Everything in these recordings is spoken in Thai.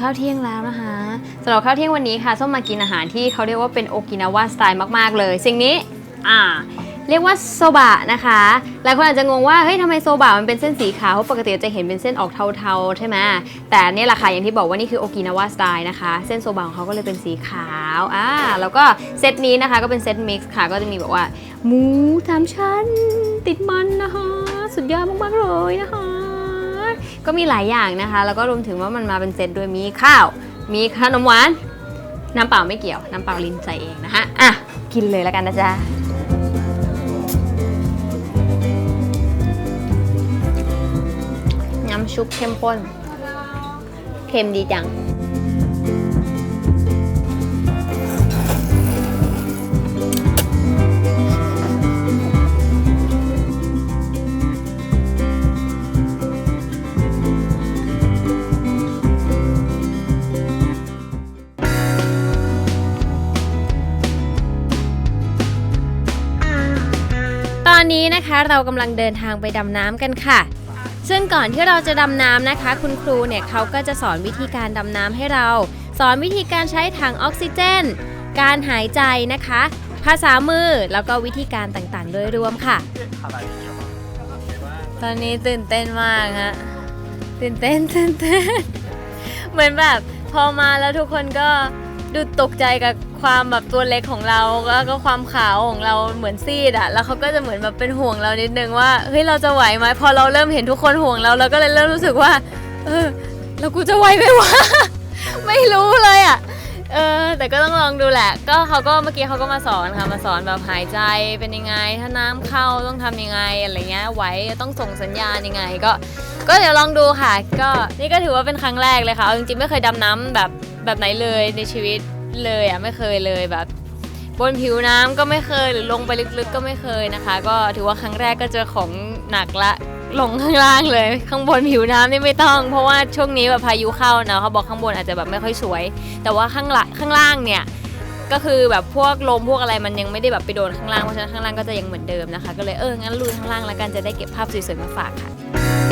ข้าวเที่ยงแล้วนะคะสำหรับข้าวเที่ยงวันนี้ค่ะส้มมากินอาหารที่เขาเรียกว่าเป็นโอกินาวาสไตล์มากๆ เลย สิ่งนี้อ่าเรียกว่าโซบะนะคะหลายคนอาจจะงงว่าเฮ้ยทำไมโซบะมันเป็นเส้นสีขาวเพราะปกติจะเห็นเป็นเส้นออกเทาๆใช่ไหมแต่เนี่ยแหละค่ะอย่างที่บอกว่านี่คือโอกินาวาสไตล์นะคะเส้นโซบะของเขาก็เลยเป็นสีขาวอ่าแล้วก็เซตนี้นะคะก็เป็นเซตมิกซ์ค่ะก็จะมีแบบว่าหมูสามชั้นติดมันนะคะ สุดยอดมากๆเลยนะคะ ก็มีหลายอย่างนะคะ แล้วก็รวมถึงว่ามันมาเป็นเซตด้วยมีข้าว มีขนมหวาน น้ำเปล่าไม่เกี่ยว น้ำเปล่าลินใจเองนะคะอะกินเลยแล้วกันนะจ๊ะน้ำชุบเข้มข้นเค็มดีจัง นี้นะคะเรากำลังเดินทางไปดำน้ำกันค่ะ ซึ่งก่อนที่เราจะดำน้ำนะคะ คุณครูเนี่ยเขาก็จะสอนวิธีการดำน้ำให้เรา สอนวิธีการใช้ถังออกซิเจน การหายใจนะคะ ภาษามือแล้วก็วิธีการต่างๆ โดยรวมค่ะ ตอนนี้ตื่นเต้นมากฮะตื่นเต้นตื่นเต้นเหมือนแบบพอมาแล้วทุกคนก็ดูตกใจกับ ความแบบตัวเล็กของเราแล้วก็ความขาวของเราเหมือนซีดอะแล้วเขาก็จะเหมือนแบบเป็นห่วงเรานิดนึงว่าเฮ้ยเราจะไหวไหมพอเราเริ่มเห็นทุกคนห่วงเราเราก็เลยเริ่มรู้สึกว่า เออแล้วกูจะไหวไหมวะ ไม่รู้เลยอะเออแต่ก็ต้องลองดูแหละ ก็เขาก็เมื่อกี้เขาก็มาสอนค่ะมาสอนแบบหายใจเป็นยังไง ถ้าน้ำเข้าต้องทำยังไงอะไรเงี้ยไหวต้องส่งสัญญาณยังไง ก็ ก็เดี๋ยวลองดูค่ะ ก็นี่ก็ถือว่าเป็นครั้งแรกเลยค่ะเอาจริงๆไม่เคยดำน้ำแบบแบบไหนเลยในชีวิต เลยอะไม่เคยเลยแบบ บนผิวน้ำก็ไม่เคยหรือลงไปลึกๆก็ไม่เคยนะคะ ก็ถือว่าครั้งแรกก็เจอของหนักละลงข้างล่างเลย ข้างบนผิวน้ำนี่ไม่ต้อง เพราะว่าช่วงนี้แบบพายุเข้าเนะเขาบอกข้างบนอาจจะแบบไม่ค่อยสวย แต่ว่าข้างละข้างล่างเนี่ยก็คือแบบพวกลมพวกอะไรมันยังไม่ได้แบบไปโดนข้างล่างเพราะฉะนั้นข้างล่างก็จะยังเหมือนเดิมนะคะ ก็เลยเอองั้นลุยข้างล่างแล้วกันจะได้เก็บภาพสวยๆมาฝากค่ะ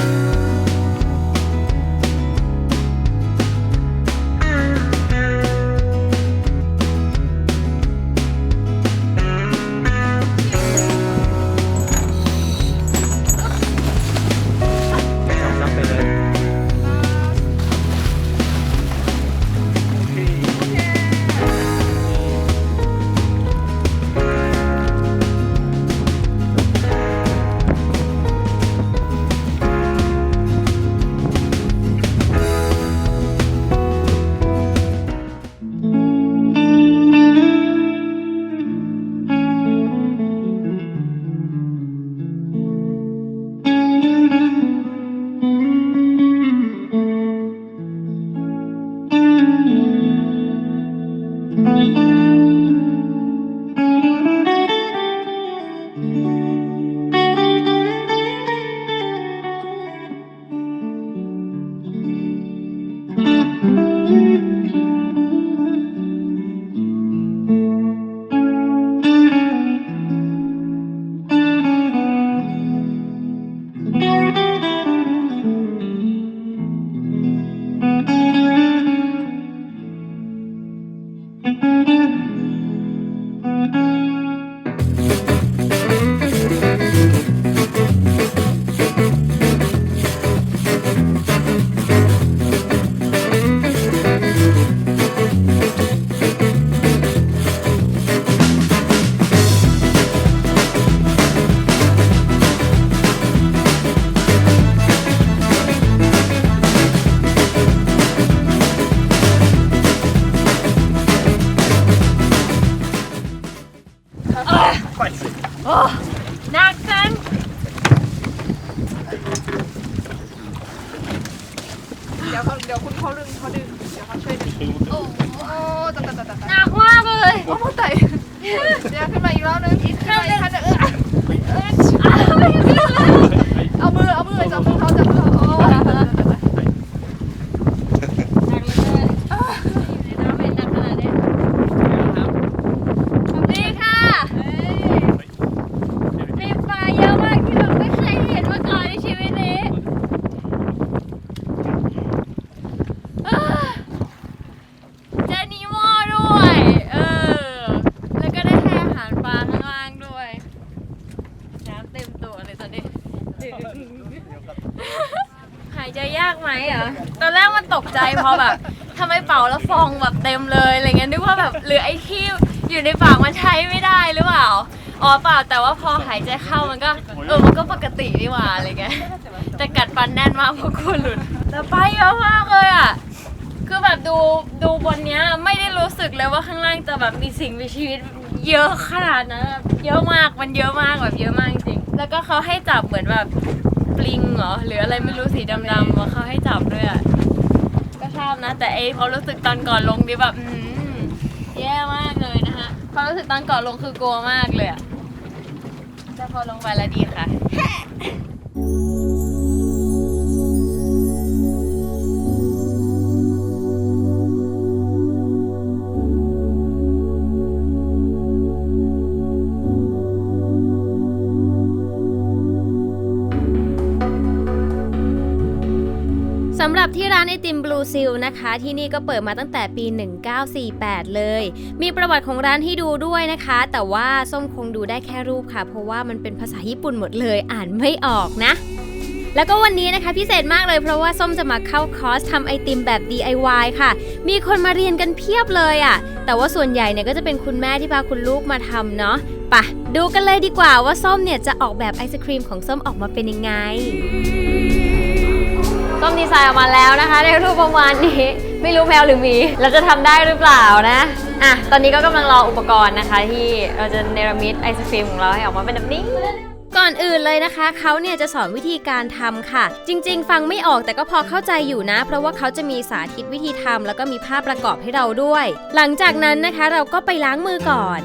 หนักจังเดี๋ยวเขาเดี๋ยวคุณเขาดึงเขาดึงเดี๋ยวเขาช่วยดึงโอ้โอ้ตะตะตะตะตะหนักมากเลยโอ้โหไต่เดี๋ยวขึ้นมาอีกรอบนึงขึ้นมาอีกขั้นหนึ่งเออเออเอามือเอามือจับมือเขาจับมือเขาโอ้ตะตะตะตะตะ หนักเลยน้ำเป็นหนักขนาดนี้นี่ค่ะมีปลาเยอะมากที่แบบไม่เคยเห็นมาก่อนในชีวิตนี้อ้าายใจยากไหมเหรอ ตอนแรกมันตก ใจพอแบบทำไมเป่าแล้วฟองแบบเต็มเลยอะไรเงี้ยนึกว่าแบบหรือไอ้ที่อยู่ในปากมันใช้ไม่ได้หรือเปล่าอ๋อเปล่าแต่ว่าพอหายใจเข้ามันก็เออมันก็ปกตินี่หว่าอะไรเงี้ยแต่กัดฟันแน่นมากเพราะกลัวหลุดแต่ไปเยอะมากเลยอะคือแบบดูดูบนเนี้ยไม่ได้รู้สึกเลยว่าข้างล่างจะแบบมีสิ่งมีชีวิตเยอะขนาดนั้นเยอะมากมันเยอะมากแบบเยอะมากจริงแล้วก็เขาให้จับเหมือนแบบปลิงเหรอหรืออะไรไม่รู้สีดำๆว่าเขาให้จับด้วยอะ ชอบนะ แต่ไอ้ความรู้สึกตอนก่อนลงนี่แบบอืมแย่มากเลยนะคะความรู้สึกตอนก่อนลงคือกลัวมากเลยอะแต่พอลงไปแล้วดีค่ะ สำหรับที่ร้านไอติมบลูซิลนะคะ ที่นี่ก็เปิดมาตั้งแต่ปี 1948 เลย มีประวัติของร้านให้ดูด้วยนะคะ แต่ว่าส้มคงดูได้แค่รูปค่ะ เพราะว่ามันเป็นภาษาญี่ปุ่นหมดเลยอ่านไม่ออกนะแล้วก็วันนี้นะคะพิเศษมากเลยเพราะว่าส้มจะมาเข้าคอร์สทำไอติมแบบ DIY ค่ะ มีคนมาเรียนกันเพียบเลยอะ่ะ แต่ว่าส่วนใหญ่เนี่ยก็จะเป็นคุณแม่ที่พาคุณลูกมาทำเนาะปะดูกันเลยดีกว่าว่าส้มเนี่ยจะออกแบบไอศครีมของส้มออกมาเป็นยังไง ส้มดีไซน์ออกมาแล้วนะคะ ในรูปประมาณนี้ ไม่รู้แมวหรือหมีเราจะทำได้หรือเปล่านะอะตอนนี้ก็กำลังรออุปกรณ์นะคะ ที่เราจะเนรมิตไอศครีมของเราให้ออกมาเป็นแบบนี้ ก่อนอื่นเลยนะคะ เขาเนี่ยจะสอนวิธีการทำค่ะ จริง ๆ ฟังไม่ออกแต่ก็พอเข้าใจอยู่นะ เพราะว่าเขาจะมีสาธิตวิธีทำแล้วก็มีภาพประกอบให้เราด้วย หลังจากนั้นนะคะเราก็ไปล้างมือก่อน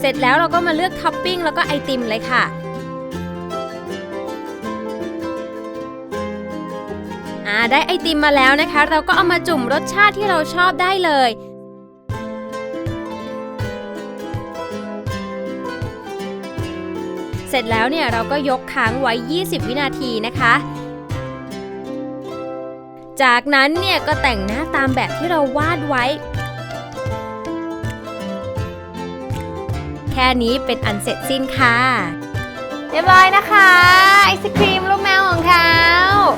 เสร็จแล้วเราก็มาเลือกท็อปปิ้งแล้วก็ไอติมเลยค่ะ อ่าได้ไอติมมาแล้วนะคะ เราก็เอามาจุ่มรสชาติที่เราชอบได้เลย เสร็จแล้วเนี่ยเราก็ยกค้างไว้ 20 วินาทีนะคะ จากนั้นเนี่ยก็แต่งหน้าตามแบบที่เราวาดไว้ แค่นี้เป็นอันเสร็จสิ้นค่ะ เรียบร้อยนะคะไอศครีมลูกแมวของเขา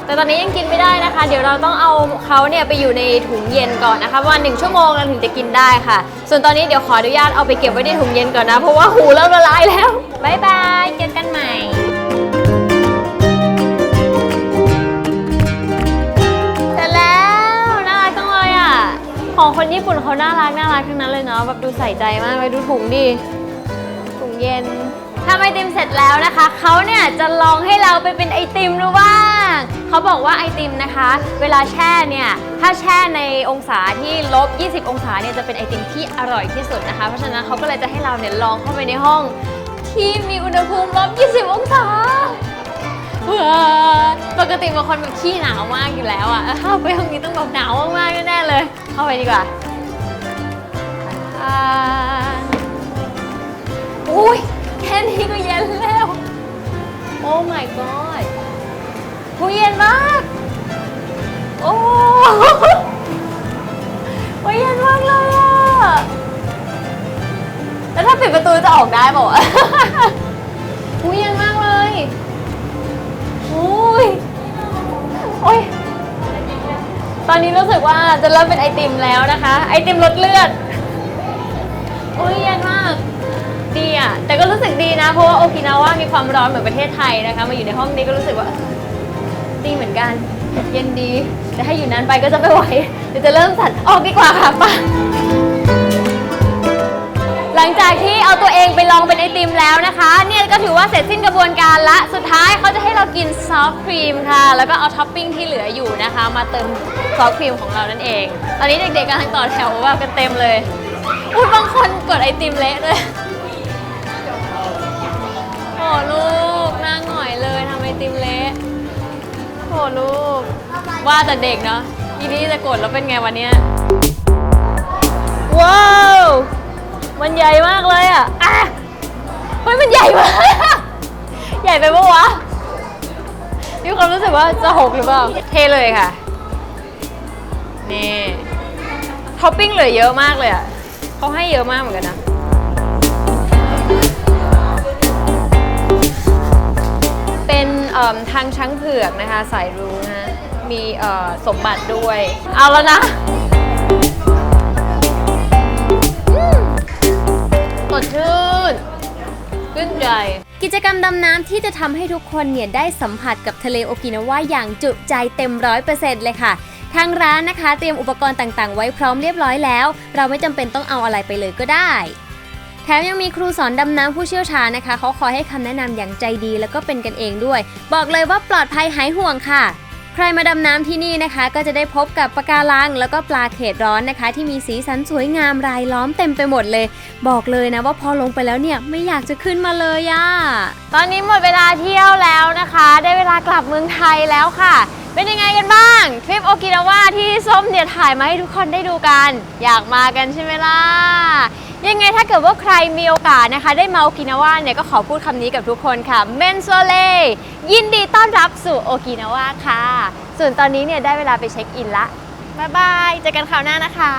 แต่ตอนนี้ยังกินไม่ได้นะคะ เดี๋ยวเราต้องเอาเขาเนี่ยไปอยู่ในถุงเย็นก่อนนะคะประมาณหนึ่งชั่วโมงเราถึงจะกินได้ค่ะ ส่วนตอนนี้เดี๋ยวขออนุญาตเอาไปเก็บไว้ในถุงเย็นก่อนนะ เพราะว่าหูเริ่มละลายแล้วบายบายเจอกันใหม่เสร็จแล้วน่ารักจังเลยอะของคนญี่ปุ่นเขาน่ารักน่ารักทั้งนั้นเลยเนาะแบบดูใส่ใจมากเลยดูถุงดิถุงเย็น ทำไอติมเสร็จแล้วนะคะ เขาเนี่ยจะลองให้เราไปเป็นไอติมดูบ้างเขาบอกว่าไอติมนะคะ เวลาแช่เนี่ย ถ้าแช่ในองศาที่ลบ 20 องศาเนี่ยจะเป็นไอติมที่อร่อยที่สุดนะคะ เพราะฉะนั้นเขาก็เลยจะให้เราเนี่ยลองเข้าไปในห้อง ที่มีอุณหภูมิลบ 20 องศาปกติบางคนแบบขี้หนาวมากอยู่แล้วอะเข้าไปห้องนี้ต้องแบบหนาวมากๆแน่เลย เข้าไปดีกว่าอุ้ย แค่นี้ก็เย็นแล้ว โอ้ my god หูเย็นมาก โอ้โอ้ยเย็นมากเลยอะแล้วถ้าปิดประตูจะออกได้เปล่าวะหูเย็นมากเลยอุ้ยโอ้ยตอนนี้รู้สึกว่าจะเริ่มเป็นไอติมแล้วนะคะ ไอติมรสเลือดอุ้ยเย็นมาก ดีอะแต่ก็รู้สึกดีนะ เพราะว่าโอกินาว่ามีความร้อนเหมือนประเทศไทยนะคะ มาอยู่ในห้องนี้ก็รู้สึกว่าเออดีเหมือนกัน เย็นดี แต่ถ้าอยู่นานไปก็จะไม่ไหวเดี๋ยวจะเริ่มสั่นออกดีกว่าค่ะป่ะหลังจากที่เอาตัวเองไปลองเป็นไอติมแล้วนะคะ เนี่ยก็ถือว่าเสร็จสิ้นกระบวนการละ สุดท้ายเขาจะให้เรากินซอฟต์ครีมค่ะ แล้วก็เอาท็อปปิ้งที่เหลืออยู่นะคะ มาเติมซอฟต์ครีมของเรานั่นเอง ตอนนี้เด็กๆกำลังต่อแถวว่ากันเต็มเลย อุ้ยบางคนกดไอติมเละด้วย ลูกหน้าหงอยเลยทำไอติมเละโอ้ลูก ว่าแต่เด็กเนาะทีนี้จะกดแล้วเป็นไงวันเนี้ยว้าวมันใหญ่มากเลยอะอะเฮ้ยมันใหญ่มากใหญ่ไปปะวะมีความรู้สึกว่าจะหกหรือเปล่าเทเลยค่ะนี่ท็อปปิ้งเหลือเยอะมากเลยอะเขาให้เยอะมากเหมือนกันนะ เอิ่มทางช้างเผือกนะคะ สายรุ้งฮะมีเอ่อสมบัติด้วย เอาแล้วนะอืมสดชื่นขึ้นใจ กิจกรรมดำน้ำที่จะทำให้ทุกคนเนี่ยได้สัมผัสกับทะเลโอกินาวาอย่างจุใจเต็มร้อยเปอร์เซ็นต์เลยค่ะ ทางร้านนะคะ เตรียมอุปกรณ์ต่างๆ ไว้พร้อมเรียบร้อยแล้ว เราไม่จำเป็นต้องเอาอะไรไปเลยก็ได้ แถมยังมีครูสอนดำน้ำผู้เชี่ยวชาญนะคะ เขาคอยให้คำแนะนำอย่างใจดีแล้วก็เป็นกันเองด้วย บอกเลยว่าปลอดภัยหายห่วงค่ะ ใครมาดำน้ำที่นี่นะคะ ก็จะได้พบกับปะการัง แล้วก็ปลาเขตร้อนนะคะ ที่มีสีสันสวยงามรายล้อมเต็มไปหมดเลย บอกเลยนะว่าพอลงไปแล้วเนี่ยไม่อยากจะขึ้นมาเลยอะตอนนี้หมดเวลาเที่ยวแล้วนะคะ ได้เวลากลับเมืองไทยแล้วค่ะ เป็นยังไงกันบ้างทริปโอกินาวาที่ส้มเนี่ยถ่ายมาให้ทุกคนได้ดูกัน อยากมากันใช่ไหมล่ะ ยังไงถ้าเกิดว่าใครมีโอกาสนะคะ ได้มาโอกินาวาเนี่ยก็ขอพูดคำนี้กับทุกคนค่ะเมนโซเลยินดีต้อนรับสู่โอกินาวาค่ะ ส่วนตอนนี้เนี่ยได้เวลาไปเช็คอินละ บ๊ายบาย เจอกันคราวหน้านะคะ